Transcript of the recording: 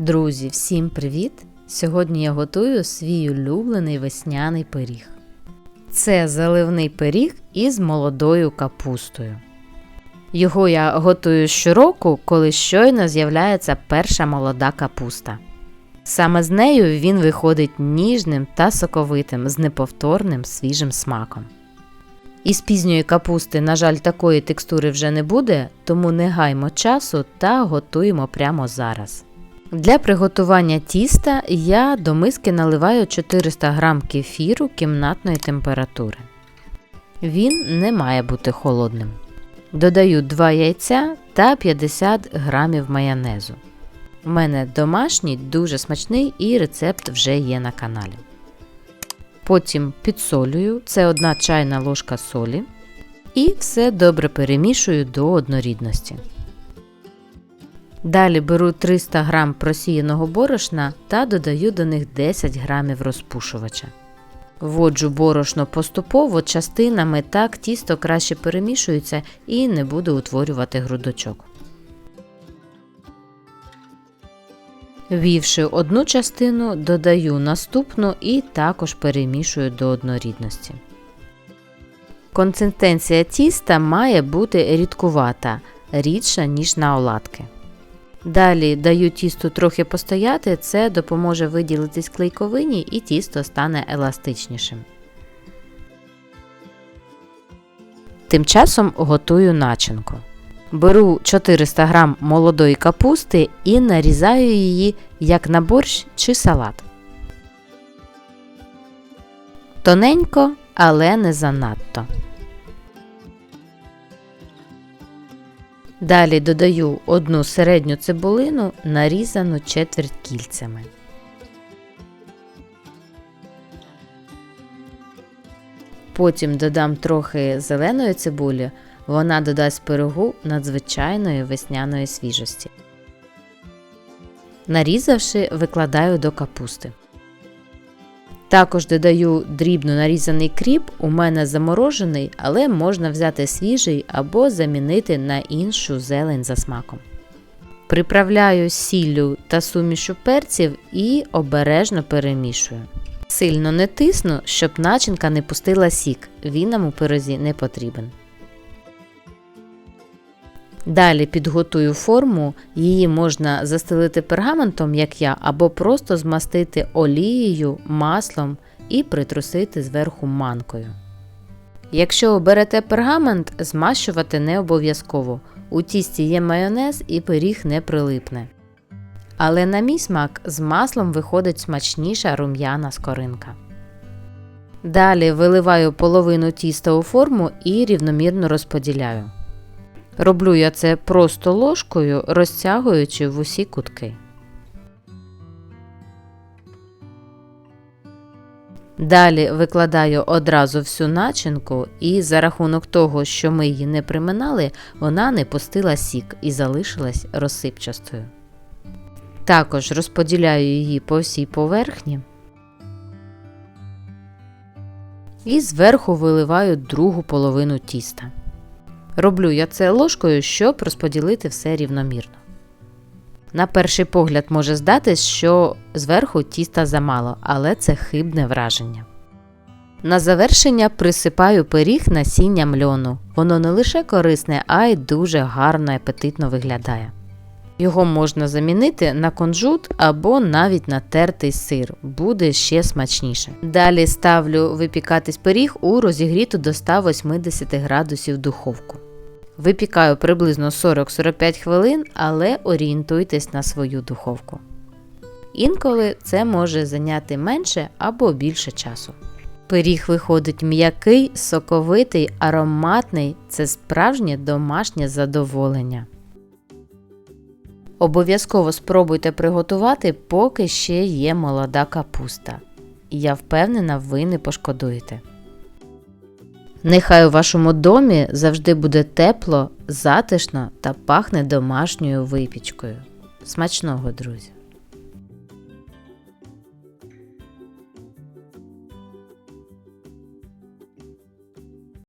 Друзі, всім привіт! Сьогодні я готую свій улюблений весняний пиріг. Це заливний пиріг із молодою капустою. Його я готую щороку, коли щойно з'являється перша молода капуста. Саме з нею він виходить ніжним та соковитим з неповторним свіжим смаком. Із пізньої капусти, на жаль, такої текстури вже не буде, тому не гаймо часу та готуємо прямо зараз. Для приготування тіста я до миски наливаю 400 г кефіру кімнатної температури. Він не має бути холодним. Додаю 2 яйця та 50 г майонезу. У мене домашній, дуже смачний і рецепт вже є на каналі. Потім підсолюю, це 1 чайна ложка солі. І все добре перемішую до однорідності. Далі беру 300 г просіяного борошна та додаю до них 10 г розпушувача. Вводжу борошно поступово частинами, так тісто краще перемішується і не буде утворювати грудочок. Ввівши одну частину, додаю наступну і також перемішую до однорідності. Консистенція тіста має бути рідкувата, рідша, ніж на оладки. Далі даю тісту трохи постояти, це допоможе виділитись клейковині і тісто стане еластичнішим. Тим часом готую начинку. Беру 400 г молодої капусти і нарізаю її як на борщ чи салат. Тоненько, але не занадто. Далі додаю одну середню цибулину, нарізану четверть кільцями. Потім додам трохи зеленої цибулі, вона додасть пирогу надзвичайної весняної свіжості. Нарізавши, викладаю до капусти. Також додаю дрібно нарізаний кріп, у мене заморожений, але можна взяти свіжий або замінити на іншу зелень за смаком. Приправляю сіллю та сумішу перців і обережно перемішую. Сильно не тисну, щоб начинка не пустила сік, він нам у пирозі не потрібен. Далі підготую форму, її можна застелити пергаментом, як я, або просто змастити олією, маслом і притрусити зверху манкою. Якщо оберете пергамент, змащувати не обов'язково. У тісті є майонез і пиріг не прилипне. Але на мій смак з маслом виходить смачніша рум'яна скоринка. Далі виливаю половину тіста у форму і рівномірно розподіляю. Роблю я це просто ложкою, розтягуючи в усі кутки. Далі викладаю одразу всю начинку, і за рахунок того, що ми її не приминали, вона не пустила сік і залишилась розсипчастою. Також розподіляю її по всій поверхні і зверху виливаю другу половину тіста. Роблю я це ложкою, щоб розподілити все рівномірно. На перший погляд може здатись, що зверху тіста замало, але це хибне враження. На завершення присипаю пиріг насінням льону. Воно не лише корисне, а й дуже гарно і апетитно виглядає. Його можна замінити на кунжут або навіть на тертий сир, буде ще смачніше. Далі ставлю випікатись пиріг у розігріту до 180 градусів духовку. Випікаю приблизно 40-45 хвилин, але орієнтуйтесь на свою духовку. Інколи це може зайняти менше або більше часу. Пиріг виходить м'який, соковитий, ароматний це справжнє домашнє задоволення. Обов'язково спробуйте приготувати, поки ще є молода капуста. Я впевнена, ви не пошкодуєте. Нехай у вашому домі завжди буде тепло, затишно та пахне домашньою випічкою. Смачного, друзі!